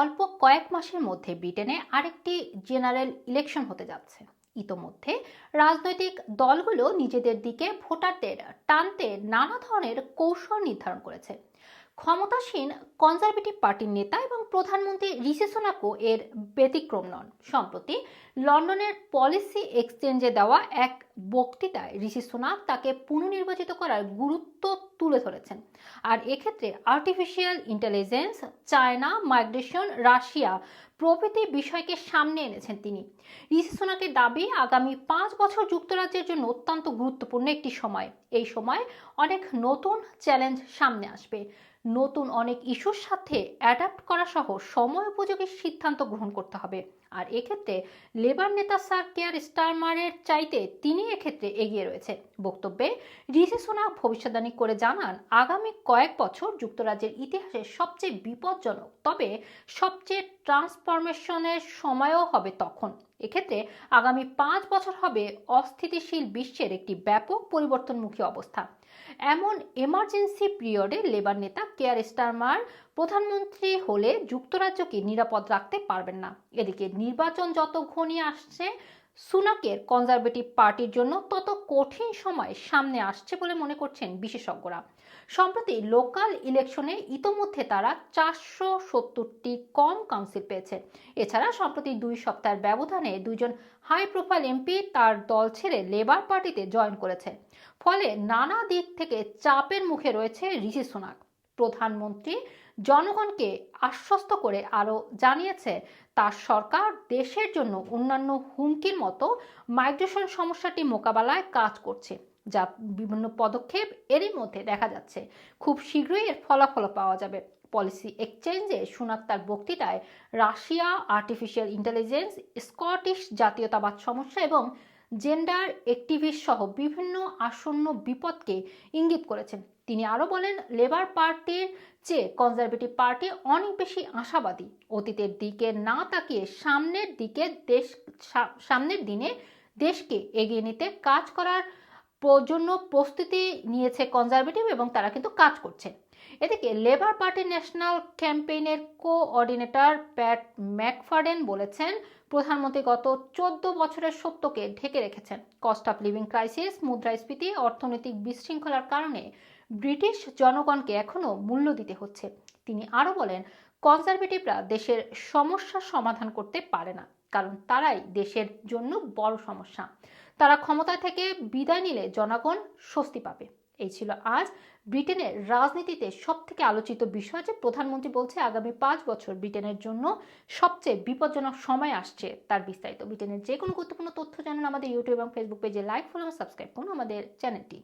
অল্প কয়েক মাসের মধ্যে ব্রিটেনে আরেকটি জেনারেল ইলেকশন হতে যাচ্ছে। ইতোমধ্যে রাজনৈতিক দলগুলো নিজেদের দিকে ভোটারদের টানতে নানা ধরনের কৌশল নির্ধারণ করেছে। ক্ষমতাসীন কনজারভেটিভ পার্টির নেতা এবং প্রধানমন্ত্রী ঋষি সোনাকও এর ব্যতিক্রম নন। সম্প্রতি লন্ডনের পলিসি এক্সচেঞ্জে দেওয়া এক বক্তৃতায় ঋষি সোনাক তাকে পুনর্নির্বাচিত করার গুরুত্ব তুলে ধরেছেন। আর এক্ষেত্রে artificial intelligence China migration Russia প্রভৃতি বিষয়কে সামনে এনেছেন তিনি। ঋষি সোনাকের দাবি, আগামী পাঁচ বছর যুক্তরাজ্যের জন্য অত্যন্ত গুরুত্বপূর্ণ একটি সময়। এই সময় অনেক নতুন চ্যালেঞ্জ সামনে আসবে। নতুন অনেক ইস্যুর সাথে অ্যাডাপ্ট করা সহ সময় উপযোগী সিদ্ধান্ত গ্রহণ করতে হবে। আর এক্ষেত্রে লেবার নেতা স্যার কেয়ার স্টারমারের চাইতে তিনি এক্ষেত্রে এগিয়ে রয়েছে বক্তব্যে ঋষি সোনা ভবিষ্যদ্বাণী করে জানান, আগামী কয়েক বছর যুক্তরাজ্যের ইতিহাসে সবচেয়ে বিপজ্জনক, তবে সবচেয়ে ট্রান্সফরমেশনের সময়ও হবে তখন। এক্ষেত্রে আগামী পাঁচ বছর হবে অস্থিতিশীল বিশ্বের একটি ব্যাপক পরিবর্তনমুখী অবস্থা। এমন এমার্জেন্সি পিরিয়ডে লেবার নেতা কেয়ার স্টারমার প্রধানমন্ত্রী হলে যুক্তরাজ্যকে নিরাপদ রাখতে পারবেন না। এদিকে নির্বাচন যত ঘনিয়ে আসছে সুনাকের কনজারভেটিভ পার্টির জন্য তত কঠিন সময় সামনে আসছে বলে মনে করছেন বিশেষজ্ঞরা। সম্প্রতি লোকাল ইলেকশনে ইতোমধ্যে তারা চারশো সত্তরটি কম কাউন্সিল পেয়েছে। এছাড়া সম্প্রতি দুই সপ্তাহের ব্যবধানে দুইজন হাই প্রোফাইল এমপি তার দল ছেড়ে লেবার পার্টিতে জয়েন করেছে। ফলে নানা দিক থেকে চাপের মুখে রয়েছে ঋষি সুনাক। প্রধানমন্ত্রী জনগণকে আশ্বস্ত করে আরও জানিয়েছে, তার সরকার দেশের জন্য অন্যান্য হুমকির মতো মাইগ্রেশন সমস্যাটি মোকাবেলায় কাজ করছে, যা বিভিন্ন পদক্ষেপ এরই মধ্যে দেখা যাচ্ছে। খুব শীঘ্রই এর ফলাফল পাওয়া যাবে। পলিসি এক্সচেঞ্জে সুনাক তার বক্তৃতায় রাশিয়া আর্টিফিশিয়াল ইন্টেলিজেন্স, স্কটিশ জাতীয়তাবাদ সমস্যা এবং জেন্ডার অ্যাক্টিভিস্ট সহ বিভিন্ন আসন্ন বিপদকে ইঙ্গিত করেছেন। তিনি আরও বলেন লেবার পার্টির চেয়ে কনজারভেটিভ পার্টি অনেক বেশি আশাবাদী। অতীতের দিকে না তাকিয়ে সামনের দিকে দেশ সামনের দিনে দেশকে এগিয়ে নিতে কাজ করার জন্য প্রস্তুতি নিয়েছে কনজারভেটিভ এবং তারা কিন্তু কাজ করছে। এদিকে লেবার পার্টির ন্যাশনাল ক্যাম্পেইনের কোঅর্ডিনেটর প্যাট ম্যাকফার্ডেন বলেছেন, প্রধানমন্ত্রী গত চোদ্দ বছরের সত্যকে ঢেকে রেখেছেন। কস্ট অফ লিভিং ক্রাইসিস মুদ্রাস্ফীতি, অর্থনৈতিক বিশৃঙ্খলার কারণে ব্রিটিশ জনগণকে এখনও মূল্য দিতে হচ্ছে। তিনি আরও বলেন কনজারভেটিভরা দেশের সমস্যার সমাধান করতে পারে না। কারণ তারাই দেশের জন্য বড় সমস্যা। তারা ক্ষমতা থেকে বিদায় নিলে জনগণ স্বস্তি পাবে। এই ছিল আজ ব্রিটেনের রাজনীতিতে সব থেকে আলোচিত বিষয় যে প্রধানমন্ত্রী বলছে আগামী পাঁচ বছর ব্রিটেনের জন্য সবচেয়ে বিপজ্জনক সময় আসছে তার বিস্তারিত। ব্রিটেনের যে কোনো গুরুত্বপূর্ণ তথ্য জানান আমাদের ইউটিউব এবং ফেসবুক পেজে লাইক ফলো সাবস্ক্রাইব করুন আমাদের চ্যানেলটি